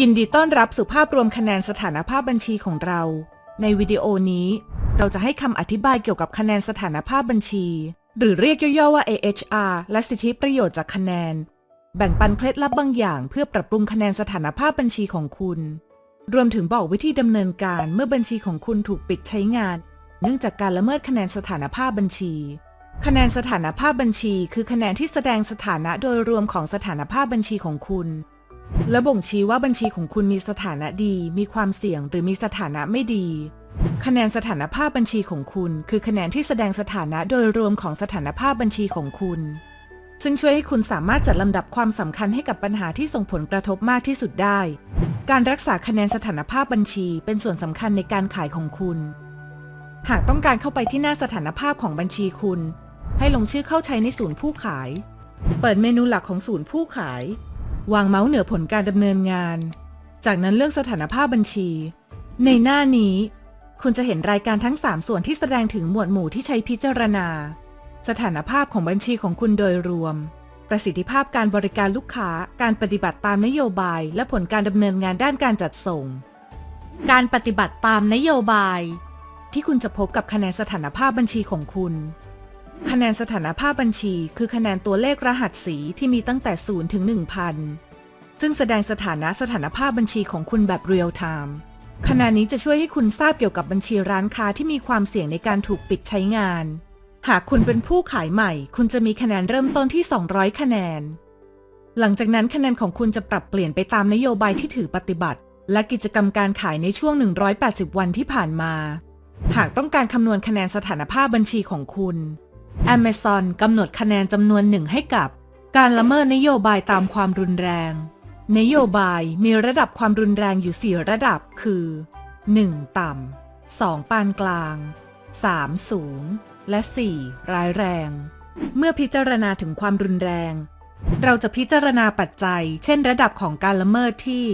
ยินดีต้อนรับสู่ภาพรวมคะแนนสถานภาพบัญชีของเรา ในวิดีโอนี้ เราจะให้คำอธิบายเกี่ยวกับคะแนนสถานภาพบัญชี หรือเรียกย่อๆว่า AHR และสิทธิประโยชน์จากคะแนน แบ่งปันเคล็ดลับบางอย่าง เพื่อปรับปรุงคะแนนสถานภาพบัญชีของคุณ รวมถึงบอกวิธีดำเนินการเมื่อบัญชีของคุณถูกปิดใช้งาน เนื่องจากการละเมิดคะแนนสถานภาพบัญชี คะแนนสถานภาพบัญชี คือคะแนนที่แสดงสถานะโดยรวมของสถานภาพบัญชีของคุณ และบ่งชี้ว่าบัญชีของคุณมีสถานะดี มีความเสี่ยงหรือมีสถานะไม่ดี คะแนนสถานภาพบัญชีของคุณ คือคะแนนที่แสดงสถานะโดยรวมของสถานภาพบัญชีของคุณ ซึ่งช่วยให้คุณสามารถจัดลำดับความสำคัญให้กับปัญหาที่ส่งผลกระทบมากที่สุดได้ การรักษาคะแนนสถานภาพบัญชีเป็นส่วนสำคัญในการขายของคุณ หากต้องการเข้าไปที่หน้าสถานภาพของบัญชีคุณ ให้ลงชื่อเข้าใช้ในศูนย์ผู้ขาย เปิดเมนูหลักของศูนย์ผู้ขาย วางเมาส์เหนือผลการดำเนินงาน จากนั้นเลือกสถานภาพบัญชี ในหน้านี้ คุณจะเห็นรายการทั้ง 3 ส่วนที่แสดงถึงหมวดหมู่ที่ใช้พิจารณา สถานภาพของบัญชีของคุณโดยรวม ประสิทธิภาพการบริการลูกค้า การปฏิบัติตามนโยบาย และผลการดำเนินงานด้านการจัดส่ง การปฏิบัติตามนโยบาย ที่คุณจะพบกับคะแนนสถานภาพบัญชีของคุณ คะแนนสถานภาพบัญชี คือคะแนนตัวเลขรหัสสีที่มีตั้งแต่ 0 ถึง 1,000 ซึ่งแสดงสถานะสถานภาพบัญชีของคุณแบบเรียลไทม์คะแนนนี้จะช่วยให้คุณทราบเกี่ยวกับบัญชีร้านค้าที่มีความเสี่ยงในการถูกปิดใช้งาน หากคุณเป็นผู้ขายใหม่ คุณจะมีคะแนนเริ่มต้นที่ 200 คะแนน หลังจากนั้นคะแนนของคุณจะปรับเปลี่ยนไปตามนโยบายที่ถือปฏิบัติ และกิจกรรมการขายในช่วง 180 วันที่ผ่านมา หากต้องการคำนวณคะแนนสถานภาพบัญชีของคุณ Amazon กำหนดคะแนนจำนวนหนึ่งให้กับ การละเมิดนโยบายตามความรุนแรง นโยบายมีระดับความรุนแรงอยู่ 4 ระดับคือ 1. ต่ำ 2. ปานกลาง 3. สูง และ 4. ร้ายแรง เมื่อพิจารณาถึงความรุนแรง เราจะพิจารณาปัจจัย เช่น ระดับของการละเมิดที่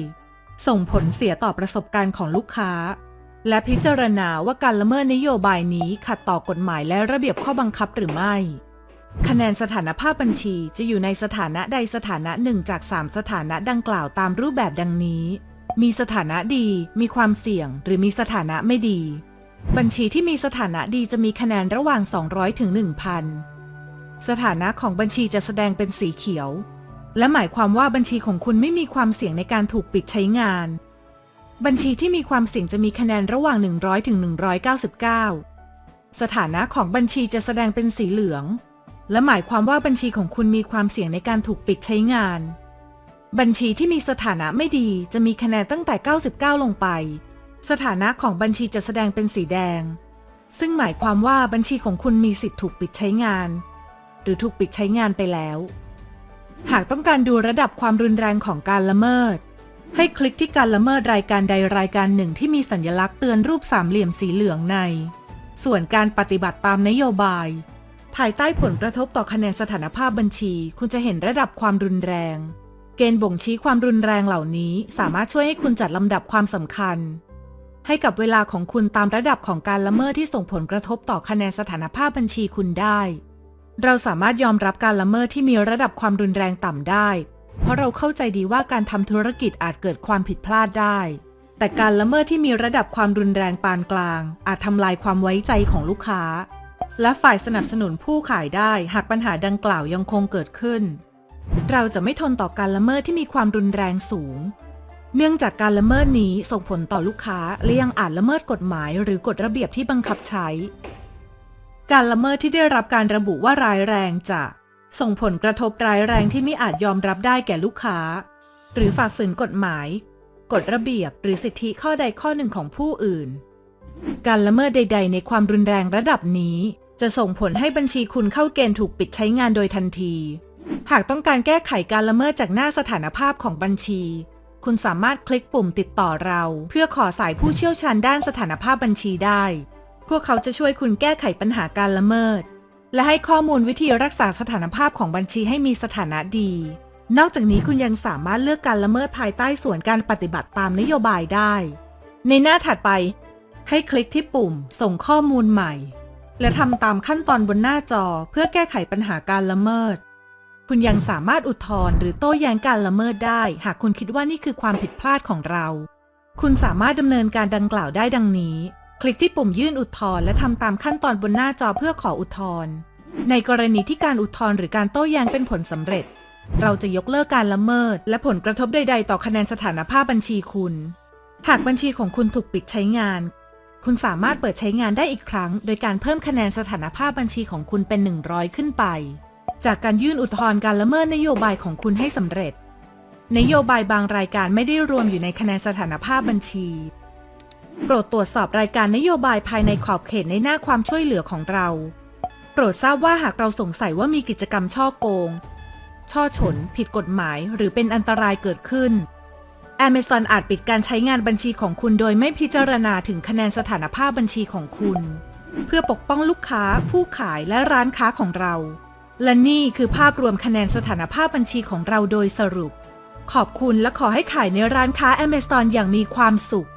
ส่งผลเสียต่อประสบการณ์ของลูกค้า และพิจารณาว่าการละเมิดนโยบายนี้ขัดต่อกฎหมายและระเบียบข้อบังคับหรือไม่ คะแนนสถานภาพบัญชีจะอยู่ในสถานะใดสถานะหนึ่งจาก 3 สถานะดังกล่าวตามรูปแบบดังนี้ มีสถานะดี มีความเสี่ยง หรือมีสถานะไม่ดี บัญชีที่มีสถานะดีจะมีคะแนนระหว่าง 200ถึง1,000 สถานะของบัญชีจะแสดงเป็นสีเขียว และหมายความว่าบัญชีของคุณไม่มีความเสี่ยงในการถูกปิดใช้งาน บัญชีที่มีความเสี่ยงจะมีคะแนนระหว่าง 100 ถึง 199 สถานะของบัญชีจะแสดงเป็นสีเหลือง และหมายความว่าบัญชีของคุณมีความเสี่ยงในการถูกปิดใช้งาน บัญชีที่มีสถานะไม่ดีจะมีคะแนนตั้งแต่ 99 ลงไป สถานะของบัญชีจะแสดงเป็นสีแดง ซึ่งหมายความว่าบัญชีของคุณมีสิทธิ์ถูกปิดใช้งาน หรือถูกปิดใช้งานไปแล้ว หากต้องการดูระดับความรุนแรงของการละเมิด ให้คลิกที่การละเมิดรายการใดรายการหนึ่งที่มีสัญลักษณ์เตือนรูปสามเหลี่ยมสีเหลืองใน ส่วนการปฏิบัติตามนโยบายภายใต้ผลกระทบต่อคะแนนสถานภาพบัญชี คุณจะเห็นระดับความรุนแรง เกณฑ์บ่งชี้ความรุนแรงเหล่านี้สามารถช่วยให้คุณจัดลำดับความสำคัญ ให้กับเวลาของคุณตามระดับของการละเมิดที่ส่งผลกระทบต่อคะแนนสถานภาพบัญชีคุณได้ เราสามารถยอมรับการละเมิดที่มีระดับความรุนแรงต่ำได้ เพราะเราเข้าใจดีว่าการทำธุรกิจอาจเกิดความผิดพลาดได้ แต่การละเมิดที่มีระดับความรุนแรงปานกลาง อาจทำลายความไว้ใจของลูกค้า และฝ่ายสนับสนุนผู้ขายได้หากปัญหาดังกล่าวยังคงเกิดขึ้น เราจะไม่ทนต่อการละเมิดที่มีความรุนแรงสูง เนื่องจากการละเมิดนี้ส่งผลต่อลูกค้าและยังอาจละเมิดกฎหมาย หรือกฎระเบียบที่บังคับใช้ การละเมิดที่ได้รับการระบุว่าร้ายแรงจะ ส่งผลกระทบร้ายแรงที่ไม่อาจยอมรับได้แก่ลูกค้า หรือฝ่าฝืนกฎหมาย กฎระเบียบหรือสิทธิข้อใดข้อหนึ่งของผู้อื่น การละเมิดใด ๆ ในความรุนแรงระดับนี้ จะส่งผลให้บัญชีคุณเข้าเกณฑ์ถูกปิดใช้งานโดยทันที หากต้องการแก้ไขการละเมิดจากหน้าสถานภาพของบัญชี คุณสามารถคลิกปุ่มติดต่อเรา เพื่อขอสายผู้เชี่ยวชาญด้านสถานภาพบัญชีได้ พวกเขาจะช่วยคุณแก้ไขปัญหาการละเมิด และให้ข้อมูลวิธีรักษาสถานภาพของบัญชีให้มีสถานะดี นอกจากนี้คุณยังสามารถเลือกการละเมิดภายใต้ส่วนการปฏิบัติตามนโยบายได้ ในหน้าถัดไป ให้คลิกที่ปุ่ม ส่งข้อมูลใหม่ และทำตามขั้นตอนบนหน้าจอเพื่อแก้ไขปัญหาการละเมิด คุณยังสามารถอุทธรณ์หรือโต้แย้งการละเมิดได้ หากคุณคิดว่านี่คือความผิดพลาดของเรา คุณสามารถดำเนินการดังกล่าวได้ดังนี้ คลิกที่ปุ่มยื่นอุทธรณ์และทำตามขั้นตอนบนหน้าจอเพื่อขออุทธรณ์ในกรณีที่การอุทธรณ์หรือการโต้แย้งเป็นผลสำเร็จ เราจะยกเลิกการละเมิด และผลกระทบใด ๆ ต่อคะแนนสถานภาพบัญชีคุณ หากบัญชีของคุณถูกปิดใช้งาน คุณสามารถเปิดใช้งานได้อีกครั้ง โดยการเพิ่มคะแนนสถานภาพบัญชีของคุณเป็น 100 ขึ้นไป จากการยื่นอุทธรณ์การละเมิดนโยบายของคุณให้สำเร็จ นโยบายบางรายการไม่ได้รวมอยู่ในคะแนนสถานภาพบัญชี โปรดตรวจสอบรายการนโยบายภายในขอบเขตในหน้าความช่วยเหลือของเรา โปรดทราบว่าหากเราสงสัยว่ามีกิจกรรมช่อโกง ช่อฉน ผิดกฎหมาย หรือเป็นอันตรายเกิดขึ้น Amazon อาจปิดการใช้งานบัญชีของคุณโดยไม่พิจารณาถึงคะแนนสถานภาพบัญชีของคุณ เพื่อปกป้องลูกค้า ผู้ขายและร้านค้าของเรา และนี่คือภาพรวมคะแนนสถานภาพบัญชีของเราโดยสรุป ขอบคุณและขอให้ขายในร้านค้า Amazon อย่างมีความสุข